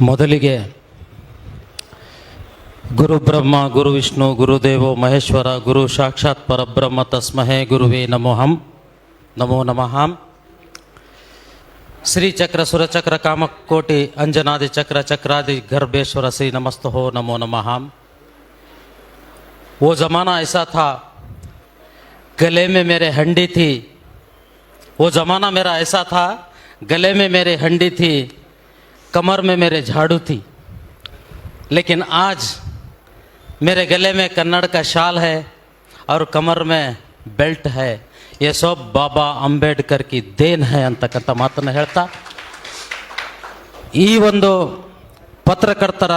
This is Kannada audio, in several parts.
ಮೊದಲಿಗೆ ಗುರು ಬ್ರಹ್ಮ ಗುರು ವಿಷ್ಣು ಗುರುದೇವೋ ಮಹೇಶ್ವರ ಗುರು ಸಾಕ್ಷಾತ್ ಪರಬ್ರಹ್ಮ ತಸ್ಮಹೇ ಗುರುವೇ ನಮೋಹಂ ನಮೋ ನಮಃ ಶ್ರೀ ಚಕ್ರ ಸುರಚಕ್ರ ಕಾಮಕೋಟಿ ಅಂಜನಾದಿ ಚಕ್ರ ಚಕ್ರಾದಿ गर्भेश्वर श्री नमस्त हो नमो नमः वो ज़माना ऐसा था गले में मेरे हंडी थी वो ज़माना मेरा ऐसा था गले में मेरे हंडी थी कमर में मेरे झाड़ू थी लेकिन आज मेरे गले में कन्नड़ का शाल है और कमर में बेल्ट है ये सब ಬಾಬಾ ಅಂಬೇಡ್ಕರ್ ಕಿ ದೇನ್ ಹೈ ಅಂತಕ್ಕಂಥ ಮಾತನ್ನು ಹೇಳ್ತಾ ಈ ಒಂದು ಪತ್ರಕರ್ತರ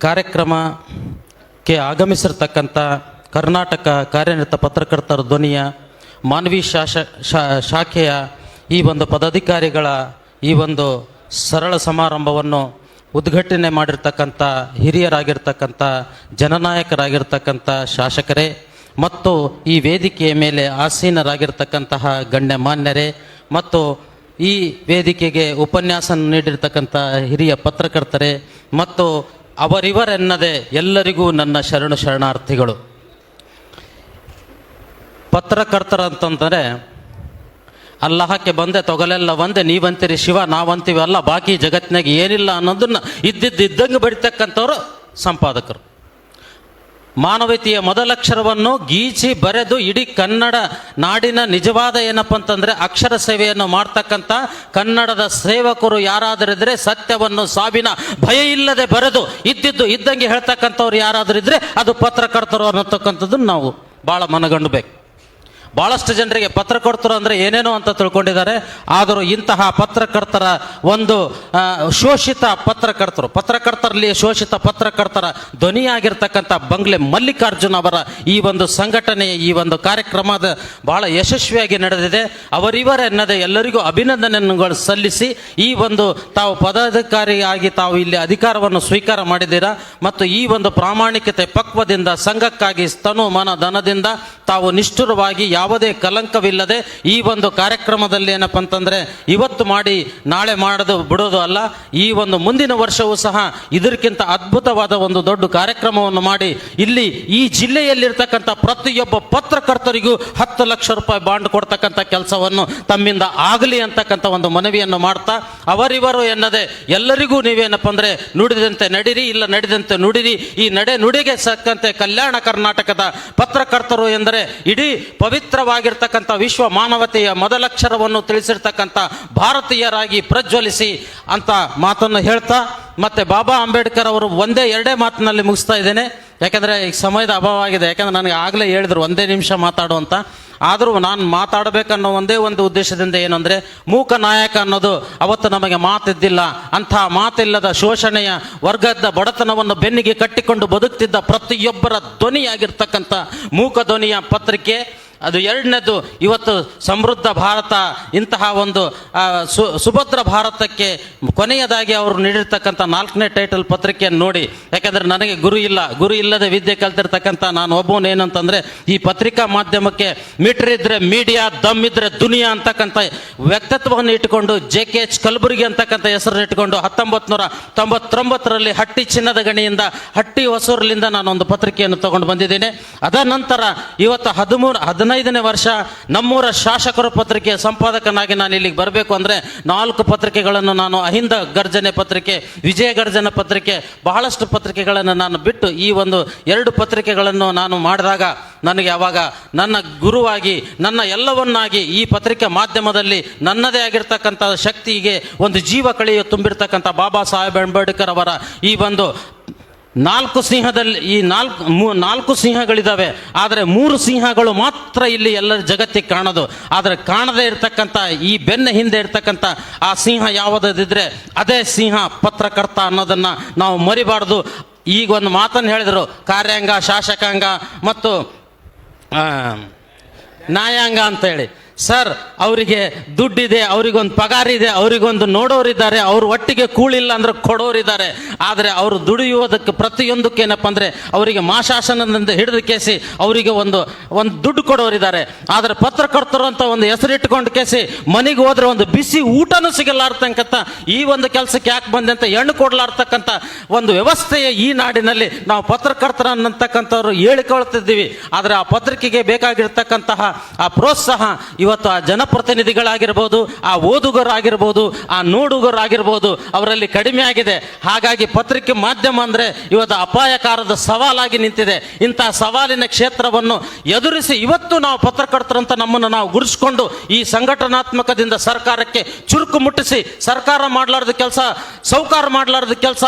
ಕಾರ್ಯಕ್ರಮಕ್ಕೆ ಆಗಮಿಸಿರ್ತಕ್ಕಂಥ ಕರ್ನಾಟಕ ಕಾರ್ಯನಿರತ ಪತ್ರಕರ್ತರ ಧ್ವನಿಯ ಮಾನವಿ ಶಾಶ ಶಾ- ಶಾಖೆಯ ಈ ಒಂದು ಪದಾಧಿಕಾರಿಗಳ ಈ ಒಂದು ಸರಳ ಸಮಾರಂಭವನ್ನು ಉದ್ಘಾಟನೆ ಮಾಡಿರ್ತಕ್ಕಂಥ ಹಿರಿಯರಾಗಿರ್ತಕ್ಕಂಥ ಜನನಾಯಕರಾಗಿರ್ತಕ್ಕಂಥ ಶಾಸಕರೇ ಮತ್ತು ಈ ವೇದಿಕೆಯ ಮೇಲೆ ಆಸೀನರಾಗಿರ್ತಕ್ಕಂತಹ ಗಣ್ಯಮಾನ್ಯರೇ ಮತ್ತು ಈ ವೇದಿಕೆಗೆ ಉಪನ್ಯಾಸ ನೀಡಿರ್ತಕ್ಕಂಥ ಹಿರಿಯ ಪತ್ರಕರ್ತರೇ ಮತ್ತು ಅವರಿವರೆನ್ನದೆ ಎಲ್ಲರಿಗೂ ನನ್ನ ಶರಣು ಶರಣಾರ್ಥಿಗಳು. ಪತ್ರಕರ್ತರಂತಂದರೆ ಅಲ್ಲಾಹಕ್ಕೆ ಬಂದೆ, ತೊಗಲೆಲ್ಲ ಒಂದೆ, ನೀವಂತೀರಿ ಶಿವ, ನಾವಂತೀವಿ, ಅಲ್ಲ ಬಾಕಿ ಜಗತ್ತಿನಾಗ ಏನಿಲ್ಲ ಅನ್ನೋದನ್ನ ಇದ್ದಿದ್ದು ಇದ್ದಂಗೆ ಬಡಿತಕ್ಕಂಥವ್ರು ಸಂಪಾದಕರು. ಮಾನವೀಯತೆಯ ಮೊದಲಕ್ಷರವನ್ನು ಗೀಚಿ ಬರೆದು ಇಡೀ ಕನ್ನಡ ನಾಡಿನ ನಿಜವಾದ ಏನಪ್ಪ ಅಂತಂದರೆ ಅಕ್ಷರ ಸೇವೆಯನ್ನು ಮಾಡ್ತಕ್ಕಂಥ ಕನ್ನಡದ ಸೇವಕರು ಯಾರಾದರೂ ಯಾರಾದರಿದ್ರೆ ಸತ್ಯವನ್ನು ಸಾವಿನ ಭಯ ಇಲ್ಲದೆ ಬರೆದು ಇದ್ದಿದ್ದು ಇದ್ದಂಗೆ ಹೇಳ್ತಕ್ಕಂಥವ್ರು ಯಾರಾದರೂ ಇದ್ರೆ ಅದು ಪತ್ರಕರ್ತರು ಅನ್ನತಕ್ಕಂಥದ್ದನ್ನು ನಾವು ಭಾಳ ಮನಗಂಡಬೇಕು. ಭಾಳಷ್ಟು ಜನರಿಗೆ ಪತ್ರಕರ್ತರು ಅಂದರೆ ಏನೇನೋ ಅಂತ ತಿಳ್ಕೊಂಡಿದ್ದಾರೆ. ಆದರೂ ಇಂತಹ ಪತ್ರಕರ್ತರ ಒಂದು ಶೋಷಿತ ಪತ್ರಕರ್ತರು, ಪತ್ರಕರ್ತರಲ್ಲಿ ಶೋಷಿತ ಪತ್ರಕರ್ತರ ಧ್ವನಿಯಾಗಿರ್ತಕ್ಕಂಥ ಬಂಗ್ಲೆ ಮಲ್ಲಿಕಾರ್ಜುನ್ ಅವರ ಈ ಒಂದು ಸಂಘಟನೆ, ಈ ಒಂದು ಕಾರ್ಯಕ್ರಮದ ಬಹಳ ಯಶಸ್ವಿಯಾಗಿ ನಡೆದಿದೆ. ಅವರಿವರೆನ್ನದೆ ಎಲ್ಲರಿಗೂ ಅಭಿನಂದನೆಗಳು ಸಲ್ಲಿಸಿ ಈ ಒಂದು ತಾವು ಪದಾಧಿಕಾರಿಯಾಗಿ ತಾವು ಇಲ್ಲಿ ಅಧಿಕಾರವನ್ನು ಸ್ವೀಕಾರ ಮಾಡಿದ್ದೀರಾ ಮತ್ತು ಈ ಒಂದು ಪ್ರಾಮಾಣಿಕತೆ ಪಕ್ವದಿಂದ, ಸಂಘಕ್ಕಾಗಿ, ಸ್ತನು ಮನ ಧನದಿಂದ ತಾವು ನಿಷ್ಠುರವಾಗಿ ಯಾವುದೇ ಕಲಂಕವಿಲ್ಲದೆ ಈ ಒಂದು ಕಾರ್ಯಕ್ರಮದಲ್ಲಿ ಏನಪ್ಪ ಅಂತಂದರೆ ಇವತ್ತು ಮಾಡಿ ನಾಳೆ ಮಾಡೋದು ಬಿಡೋದು ಅಲ್ಲ, ಈ ಒಂದು ಮುಂದಿನ ವರ್ಷವೂ ಸಹ ಇದಕ್ಕಿಂತ ಅದ್ಭುತವಾದ ಒಂದು ದೊಡ್ಡ ಕಾರ್ಯಕ್ರಮವನ್ನು ಮಾಡಿ ಇಲ್ಲಿ ಈ ಜಿಲ್ಲೆಯಲ್ಲಿರ್ತಕ್ಕಂಥ ಪ್ರತಿಯೊಬ್ಬ ಪತ್ರಕರ್ತರಿಗೂ ಹತ್ತು ಲಕ್ಷ ರೂಪಾಯಿ ಬಾಂಡ್ ಕೊಡ್ತಕ್ಕಂಥ ಕೆಲಸವನ್ನು ತಮ್ಮಿಂದ ಆಗಲಿ ಅಂತಕ್ಕಂಥ ಒಂದು ಮನವಿಯನ್ನು ಮಾಡ್ತಾ, ಅವರಿವರು ಎನ್ನದೆ ಎಲ್ಲರಿಗೂ ನೀವೇನಪ್ಪ ಅಂದರೆ ನುಡಿದಂತೆ ನಡಿರಿ, ಇಲ್ಲ ನಡೆದಂತೆ ನುಡಿರಿ, ಈ ನಡೆ ನುಡಿಗೆ ಸಕ್ಕಂತೆ ಕಲ್ಯಾಣ ಕರ್ನಾಟಕದ ಪತ್ರಕರ್ತರು ಎಂದರೆ ಇಡೀ ಪವಿತ್ರವಾಗಿರ್ತಕ್ಕಂಥ ವಿಶ್ವ ಮಾನವತೆಯ ಮೊದಲಕ್ಷರವನ್ನು ತಿಳಿಸಿರ್ತಕ್ಕಂಥ ಭಾರತೀಯರಾಗಿ ಪ್ರಜ್ವಲಿಸಿ ಅಂತ ಮಾತನ್ನು ಹೇಳ್ತಾ, ಮತ್ತೆ ಬಾಬಾ ಅಂಬೇಡ್ಕರ್ ಅವರು ಒಂದೇ ಎರಡೇ ಮಾತಿನಲ್ಲಿ ಮುಗಿಸ್ತಾ ಇದ್ದೇನೆ. ಯಾಕಂದರೆ ಈಗ ಸಮಯದ ಅಭಾವ ಆಗಿದೆ. ಯಾಕಂದ್ರೆ ನನಗೆ ಆಗಲೇ ಹೇಳಿದ್ರು, ಒಂದೇ ನಿಮಿಷ ಮಾತಾಡು ಅಂತ. ಆದರೂ ನಾನು ಮಾತಾಡಬೇಕನ್ನೋ ಒಂದೇ ಒಂದು ಉದ್ದೇಶದಿಂದ ಏನಂದರೆ, ಮೂಕ ನಾಯಕ ಅನ್ನೋದು ಅವತ್ತು ನಮಗೆ ಮಾತಿದ್ದಿಲ್ಲ. ಅಂಥ ಮಾತಿಲ್ಲದ ಶೋಷಣೆಯ ವರ್ಗದ ಬಡತನವನ್ನು ಬೆನ್ನಿಗೆ ಕಟ್ಟಿಕೊಂಡು ಬದುಕ್ತಿದ್ದ ಪ್ರತಿಯೊಬ್ಬರ ಧ್ವನಿಯಾಗಿರ್ತಕ್ಕಂಥ ಮೂಕ ಧ್ವನಿಯ ಪತ್ರಿಕೆ ಅದು ಎರಡನೇದು ಇವತ್ತು ಸಮೃದ್ಧ ಭಾರತ, ಇಂತಹ ಒಂದು ಸುಭದ್ರ ಭಾರತಕ್ಕೆ ಕೊನೆಯದಾಗಿ ಅವರು ನೀಡಿರ್ತಕ್ಕಂಥ ನಾಲ್ಕನೇ ಟೈಟಲ್ ಪತ್ರಿಕೆಯನ್ನು ನೋಡಿ. ಯಾಕಂದರೆ ನನಗೆ ಗುರು ಇಲ್ಲ, ಗುರು ಇಲ್ಲದೆ ವಿದ್ಯೆ ಕಲ್ತಿರ್ತಕ್ಕಂಥ ನಾನು ಒಬ್ಬನು ಏನಂತಂದರೆ ಈ ಪತ್ರಿಕಾ ಮಾಧ್ಯಮಕ್ಕೆ ಮೀಟರ್ ಇದ್ದರೆ ಮೀಡಿಯಾ ದಮ್ ಇದ್ದರೆ ದುನಿಯಾ ಅಂತಕ್ಕಂಥ ವ್ಯಕ್ತಿತ್ವವನ್ನು ಇಟ್ಟುಕೊಂಡು, ಜೆ ಕೆ ಎಚ್ ಕಲಬುರಗಿ ಅಂತಕ್ಕಂಥ ಹೆಸರನ್ನು ಇಟ್ಟುಕೊಂಡು ಹತ್ತೊಂಬತ್ತು ನೂರ ತೊಂಬತ್ತೊಂಬತ್ತರಲ್ಲಿ ಹಟ್ಟಿ ಚಿನ್ನದ ಗಣಿಯಿಂದ, ಹಟ್ಟಿ ಹೊಸೂರಿನಿಂದ ನಾನು ಒಂದು ಪತ್ರಿಕೆಯನ್ನು ತಗೊಂಡು ಬಂದಿದ್ದೇನೆ. ಅದ ನಂತರ ಇವತ್ತು ಹದಿಮೂರು ಹದಿನೈದನೇ ವರ್ಷ ನಮ್ಮೂರ ಶಾಸಕರ ಪತ್ರಿಕೆಯ ಸಂಪಾದಕನಾಗಿ ನಾನು ಇಲ್ಲಿಗೆ ಬರಬೇಕು ಅಂದರೆ ನಾಲ್ಕು ಪತ್ರಿಕೆಗಳನ್ನು ನಾನು ಅಹಿಂದ ಗರ್ಜನೆ ಪತ್ರಿಕೆ, ವಿಜಯ ಗರ್ಜನ ಪತ್ರಿಕೆ, ಬಹಳಷ್ಟು ಪತ್ರಿಕೆಗಳನ್ನು ನಾನು ಬಿಟ್ಟು ಈ ಒಂದು ಎರಡು ಪತ್ರಿಕೆಗಳನ್ನು ನಾನು ಮಾಡಿದಾಗ ನನಗೆ ಅವಾಗ ನನ್ನ ಗುರುವಾಗಿ, ನನ್ನ ಎಲ್ಲವನ್ನಾಗಿ ಈ ಪತ್ರಿಕೆ ಮಾಧ್ಯಮದಲ್ಲಿ ನನ್ನದೇ ಆಗಿರ್ತಕ್ಕಂಥ ಶಕ್ತಿಗೆ ಒಂದು ಜೀವ ಕಳೆಯು ತುಂಬಿರ್ತಕ್ಕಂಥ ಬಾಬಾ ಸಾಹೇಬ್ ಅಂಬೇಡ್ಕರ್ ಅವರ ಈ ಒಂದು ನಾಲ್ಕು ಸಿಂಹದಲ್ಲಿ ಈ ನಾಲ್ಕು ನಾಲ್ಕು ಸಿಂಹಗಳಿದ್ದಾವೆ ಆದರೆ ಮೂರು ಸಿಂಹಗಳು ಮಾತ್ರ ಇಲ್ಲಿ ಎಲ್ಲರ ಜಗತ್ತಿಗೆ ಕಾಣೋದು. ಆದರೆ ಕಾಣದೇ ಇರತಕ್ಕಂಥ ಈ ಬೆನ್ನ ಹಿಂದೆ ಇರ್ತಕ್ಕಂಥ ಆ ಸಿಂಹ ಯಾವುದಿದ್ರೆ ಅದೇ ಸಿಂಹ ಪತ್ರಕರ್ತ ಅನ್ನೋದನ್ನು ನಾವು ಮರಿಬಾರ್ದು. ಈಗ ಒಂದು ಮಾತನ್ನು ಹೇಳಿದರು, ಕಾರ್ಯಾಂಗ, ಶಾಸಕಾಂಗ ಮತ್ತು ನ್ಯಾಯಾಂಗ ಅಂತೇಳಿ ಸರ್, ಅವರಿಗೆ ದುಡ್ಡಿದೆ, ಅವರಿಗೊಂದು ಪಗಾರ ಇದೆ ಅವರಿಗೊಂದು ನೋಡೋರಿದ್ದಾರೆ, ಅವ್ರ ಒಟ್ಟಿಗೆ ಕೂಳಿಲ್ಲ ಅಂದ್ರೆ ಕೊಡೋರಿದ್ದಾರೆ. ಆದರೆ ಅವರು ದುಡಿಯುವುದಕ್ಕೆ ಪ್ರತಿಯೊಂದಕ್ಕೆ ಏನಪ್ಪ ಅಂದರೆ ಅವರಿಗೆ ಮಾಶಾಸನದಿಂದ ಹಿಡಿದು ಕೇಸಿ ಅವರಿಗೆ ಒಂದು ಒಂದು ದುಡ್ಡು ಕೊಡೋರಿದ್ದಾರೆ. ಆದರೆ ಪತ್ರಕರ್ತರು ಅಂತ ಒಂದು ಹೆಸರಿಟ್ಟುಕೊಂಡು ಕೇಸಿ ಮನೆಗೆ ಹೋದ್ರೆ ಒಂದು ಬಿಸಿ ಊಟನೂ ಸಿಗಲಾರ್ತಕ್ಕಂಥ ಈ ಒಂದು ಕೆಲಸಕ್ಕೆ ಯಾಕೆ ಬಂದೆ ಅಂತ ಹೆಣ್ಣು ಕೊಡಲಾರ್ತಕ್ಕಂಥ ಒಂದು ವ್ಯವಸ್ಥೆಯ ಈ ನಾಡಿನಲ್ಲಿ ನಾವು ಪತ್ರಕರ್ತರ ಅನ್ನತಕ್ಕಂಥವ್ರು ಹೇಳಿಕೊಳ್ತಿದ್ದೀವಿ. ಆದರೆ ಆ ಪತ್ರಿಕೆಗೆ ಬೇಕಾಗಿರ್ತಕ್ಕಂತಹ ಆ ಪ್ರೋತ್ಸಾಹ ಇವತ್ತು ಆ ಜನಪ್ರತಿನಿಧಿಗಳಾಗಿರ್ಬೋದು, ಆ ಓದುಗರಾಗಿರ್ಬೋದು, ಆ ನೋಡುಗರಾಗಿರ್ಬೋದು, ಅವರಲ್ಲಿ ಕಡಿಮೆ ಆಗಿದೆ. ಹಾಗಾಗಿ ಪತ್ರಿಕೆ ಮಾಧ್ಯಮ ಅಂದರೆ ಇವತ್ತು ಅಪಾಯಕಾರದ ಸವಾಲಾಗಿ ನಿಂತಿದೆ. ಇಂಥ ಸವಾಲಿನ ಕ್ಷೇತ್ರವನ್ನು ಎದುರಿಸಿ ಇವತ್ತು ನಾವು ಪತ್ರಕರ್ತರಂತ ನಮ್ಮನ್ನು ನಾವು ಗುರುಸ್ಕೊಂಡು ಈ ಸಂಘಟನಾತ್ಮಕದಿಂದ ಸರ್ಕಾರಕ್ಕೆ ಚುರುಕು ಮುಟ್ಟಿಸಿ, ಸರ್ಕಾರ ಮಾಡಲಾರ್ದ ಕೆಲಸ, ಸೌಕಾರ ಮಾಡಲಾರ್ದ ಕೆಲಸ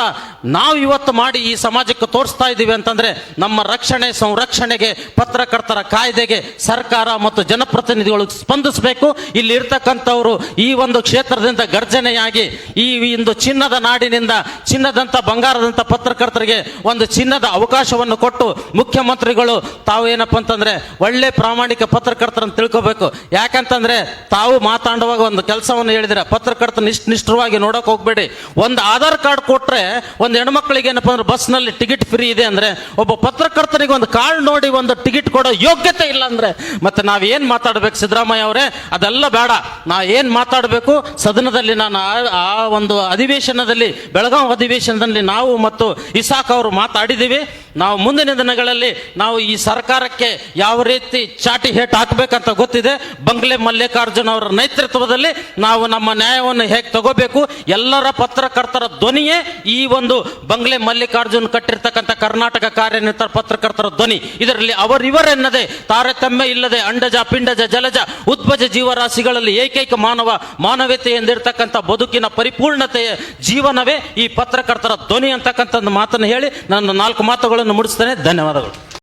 ನಾವು ಇವತ್ತು ಮಾಡಿ ಈ ಸಮಾಜಕ್ಕೆ ತೋರಿಸ್ತಾ ಇದ್ದೀವಿ ಅಂತಂದರೆ ನಮ್ಮ ರಕ್ಷಣೆ, ಸಂರಕ್ಷಣೆಗೆ, ಪತ್ರಕರ್ತರ ಕಾಯ್ದೆಗೆ ಸರ್ಕಾರ ಮತ್ತು ಜನಪ್ರತಿನಿಧಿಗಳು ಸ್ಪಂದಿಸಬೇಕು. ಇಲ್ಲಿ ಇರ್ತಕ್ಕಂಥವರು ಈ ಒಂದು ಕ್ಷೇತ್ರದಿಂದ ಗರ್ಜನೆಯಾಗಿ ಈ ಒಂದು ಚಿನ್ನದ ನಾಡಿನಿಂದ ಚಿನ್ನದಂಥ ಬಂಗಾರದಂಥ ಪತ್ರಕರ್ತರಿಗೆ ಒಂದು ಚಿನ್ನದ ಅವಕಾಶವನ್ನು ಕೊಟ್ಟು ಮುಖ್ಯಮಂತ್ರಿಗಳು ತಾವು ಏನಪ್ಪ ಅಂತಂದರೆ ಒಳ್ಳೆ ಪ್ರಾಮಾಣಿಕ ಪತ್ರಕರ್ತರನ್ನು ತಿಳ್ಕೋಬೇಕು. ಯಾಕಂತಂದರೆ ತಾವು ಮಾತಾಡುವಾಗ ಒಂದು ಕೆಲಸವನ್ನು ಹೇಳಿದರೆ ಪತ್ರಕರ್ತ ನಿಷ್ಠ ನಿಷ್ಠವಾಗಿ ನೋಡೋಕೆ ಹೋಗಬೇಡಿ. ಒಂದು ಆಧಾರ್ ಕಾರ್ಡ್ ಕೊಟ್ಟರೆ ಒಂದು ಹೆಣ್ಮಕ್ಳಿಗೆ ಏನಪ್ಪ ಅಂದ್ರೆ ಬಸ್ನಲ್ಲಿ ಟಿಕೆಟ್ ಫ್ರೀ ಇದೆ ಅಂದರೆ ಒಬ್ಬ ಪತ್ರಕರ್ತನಿಗೆ ಒಂದು ಕಾರ್ಡ್ ನೋಡಿ ಒಂದು ಟಿಕೆಟ್ ಕೊಡೋ ಯೋಗ್ಯತೆ ಇಲ್ಲ ಅಂದರೆ ಮತ್ತೆ ನಾವೇನು ಮಾತಾಡ್ಬೇಕು ಸಿದ್ದರಾಮಯ್ಯ ಅವರೇ, ಅದೆಲ್ಲ ಬೇಡ. ನಾ ಏನು ಮಾತಾಡಬೇಕು? ಸದನದಲ್ಲಿ ನಾನು ಆ ಒಂದು ಅಧಿವೇಶನದಲ್ಲಿ ಬೆಳಗಾವಿ ಅಧಿವೇಶನದಲ್ಲಿ ನಾವು ಮತ್ತು ಇಸಾಕ್ ಅವರು ಮಾತಾಡಿದ್ದೀವಿ. ನಾವು ಮುಂದಿನ ದಿನಗಳಲ್ಲಿ ನಾವು ಈ ಸರ್ಕಾರಕ್ಕೆ ಯಾವ ರೀತಿ ಚಾಟಿ ಹೇಟ್ ಹಾಕಬೇಕಂತ ಗೊತ್ತಿದೆ. ಬಂಗ್ಲೆ ಮಲ್ಲಿಕಾರ್ಜುನ್ ಅವರ ನೇತೃತ್ವದಲ್ಲಿ ನಾವು ನಮ್ಮ ನ್ಯಾಯವನ್ನು ಹೇಗೆ ತಗೋಬೇಕು, ಎಲ್ಲರ ಪತ್ರಕರ್ತರ ಧ್ವನಿಯೇ ಈ ಒಂದು ಬಂಗ್ಲೆ ಮಲ್ಲಿಕಾರ್ಜುನ್ ಕಟ್ಟಿರ್ತಕ್ಕಂಥ ಕರ್ನಾಟಕ ಕಾರ್ಯನಿರತ ಪತ್ರಕರ್ತರ ಧ್ವನಿ. ಇದರಲ್ಲಿ ಅವರಿವರೆನ್ನದೆ ತಾರತಮ್ಯ ಇಲ್ಲದೆ ಅಂಡಜ, ಪಿಂಡಜ, ಜಲಜ, ಉದ್ಭಜ ಜೀವರಾಶಿಗಳಲ್ಲಿ ಏಕೈಕ ಮಾನವ ಮಾನವೀಯತೆ ಎಂದಿರ್ತಕ್ಕಂಥ ಬದುಕಿನ ಪರಿಪೂರ್ಣತೆಯ ಜೀವನವೇ ಈ ಪತ್ರಕರ್ತರ ಧ್ವನಿ ಅಂತಕ್ಕಂಥ ಮಾತನ್ನು ಹೇಳಿ ನನ್ನ ನಾಲ್ಕು ಮಾತುಗಳನ್ನು ಮುಡಿಸ್ತೇನೆ ಧನ್ಯವಾದಗಳು